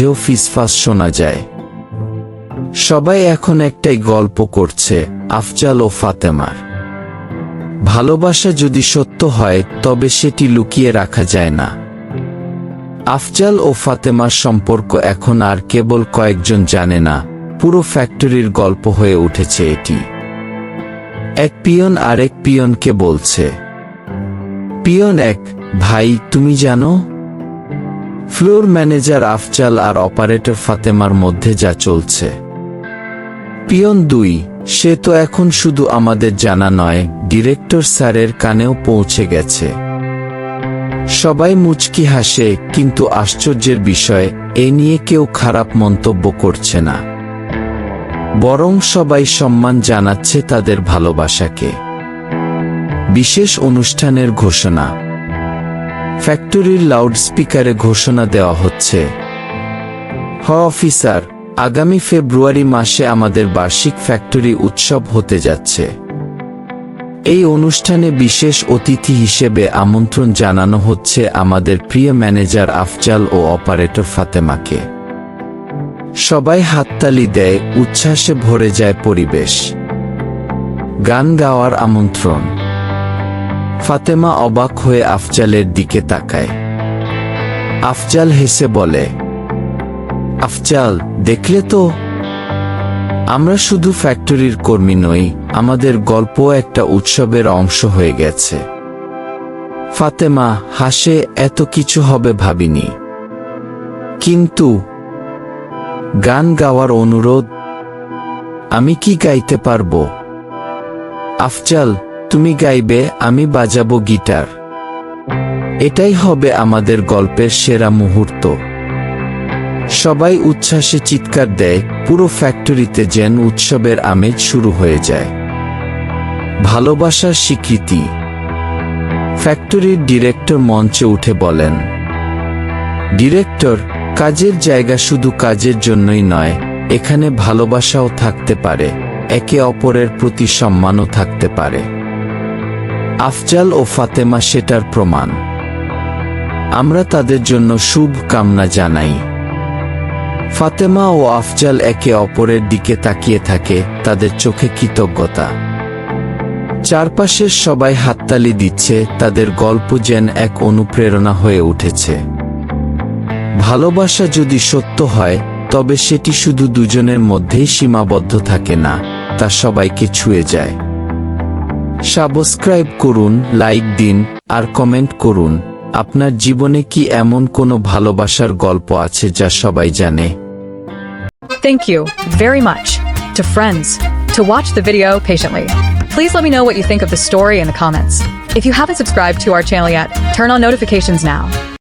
মাঝেও ফিসফাস শোনা যায়। সবাই এখন একটাই গল্প করছে, আফজাল ও ফাতেমার। ভালোবাসা যদি সত্য হয়, তবে সেটি লুকিয়ে রাখা যায় না। আফজাল ও ফাতেমার সম্পর্ক এখন আর কেবল কয়েকজন জানে না, পুরো ফ্যাক্টরির গল্প হয়ে উঠেছে এটি। এক পিয়ন আরেক পিয়নকে বলছে, পিয়ন এক, ভাই, তুমি জানো? ফ্লোর ম্যানেজার আফজাল আর অপারেটর ফাতেমার মধ্যে যা চলছে। পিয়ন দুই, সে তো এখন শুধু আমাদের জানা নয়, ডিরেক্টর স্যারের কানেও পৌঁছে গেছে। সবাই মুচকি হাসে, কিন্তু আশ্চর্যের বিষয়, এ নিয়ে কেউ খারাপ মন্তব্য করছে না। বরং সবাই সম্মান জানাচ্ছে তাদের ভালোবাসাকে। বিশেষ অনুষ্ঠানের ঘোষণা। ফ্যাক্টরির লাউডস্পিকারে ঘোষণা দেওয়া হচ্ছে। হ, অফিসার, আগামী ফেব্রুয়ারি মাসে আমাদের বার্ষিক ফ্যাক্টরি উৎসব হতে যাচ্ছে। এই অনুষ্ঠানে বিশেষ অতিথি হিসেবে আমন্ত্রণ জানানো হচ্ছে আমাদের প্রিয় ম্যানেজার আফজাল ও অপারেটর ফাতেমাকে। সবাই হাততালি দেয়, উচ্ছ্বাসে ভরে যায় পরিবেশ। গান গাওয়ার আমন্ত্রণ। ফাতেমা অবাক হয়ে আফজালের দিকে তাকায়। আফজাল হেসে বলে, আফজাল, দেখলে তো? আমরা শুধু ফ্যাক্টরির কর্মী নই, আমাদের গল্প একটা উৎসবের অংশ হয়ে গেছে। ফাতেমা, হাসে, এত কিছু হবে ভাবিনি। কিন্তু, গান গাওয়ার অনুরোধ, আমি কি গাইতে পারব? আফজাল তুমি গাইবে, আমি বাজাবো গিটার। এটাই হবে আমাদের গল্পের সেরা মুহূর্ত। সবাই উচ্ছ্বাসে চিৎকার দেয়, পুরো ফ্যাক্টরিতে যেন উৎসবের আমেজ শুরু হয়ে যায়। ভালোবাসার স্বীকৃতি। ফ্যাক্টরির ডিরেক্টর মঞ্চে উঠে বলেন, ডিরেক্টর, কাজের জায়গা শুধু কাজের জন্যই নয়, এখানে ভালোবাসাও থাকতে পারে, একে অপরের প্রতি সম্মানও থাকতে পারে। আফজাল ও ফাতেমা সেটার প্রমাণ। আমরা তাদের জন্য শুভ কামনা জানাই। ফাতেমা ও আফজাল একে অপরের দিকে তাকিয়ে থাকে, তাদের চোখে কৃতজ্ঞতা। চারপাশের সবাই হাততালি দিচ্ছে, তাদের গল্প যেন এক অনুপ্রেরণা হয়ে উঠেছে। ভালোবাসা যদি সত্য হয়, তবে সেটি শুধু দুজনের মধ্যেই সীমাবদ্ধ থাকে না, তা সবাইকে ছুঁয়ে যায়। সাবস্ক্রাইব করুন লাইক দিন আর কমেন্ট করুন আপনার জীবনে কি এমন কোনো ভালোবাসার গল্প আছে যা সবাই জানে Thank you very much to friends to watch the video patiently. Please let me know what you think of the story in the comments. If you haven't subscribed to our channel yet, turn on notifications now